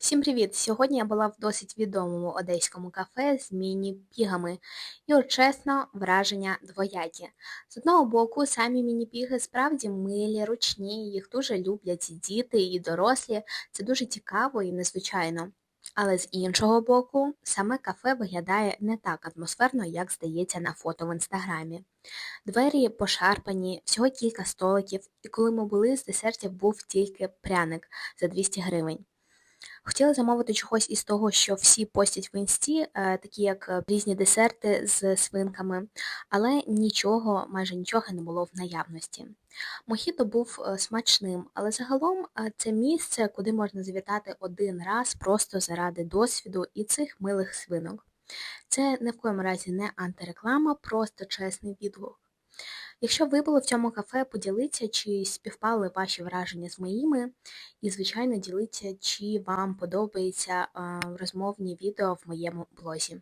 Всім привіт! Сьогодні я була в досить відомому одеському кафе з міні-пігами. І от чесно, враження двоякі. З одного боку, самі міні-піги справді милі, ручні, їх дуже люблять і діти, і дорослі. Це дуже цікаво і незвичайно. Але з іншого боку, саме кафе виглядає не так атмосферно, як здається на фото в інстаграмі. Двері пошарпані, всього кілька столиків, і коли ми були, з десертів був тільки пряник за 200 гривень. Хотіла замовити чогось із того, що всі постять в інсті, е, такі як е, різні десерти з свинками, але нічого, майже нічого не було в наявності. Мохіто був е, смачним, але загалом е, це місце, куди можна завітати один раз просто заради досвіду і цих милих свинок. Це ні в коєму разі не антиреклама, просто чесний відгук. Якщо ви були в цьому кафе, поділіться, чи співпали ваші враження з моїми, і, звичайно, діліться, чи вам подобаються розмовні відео в моєму блозі.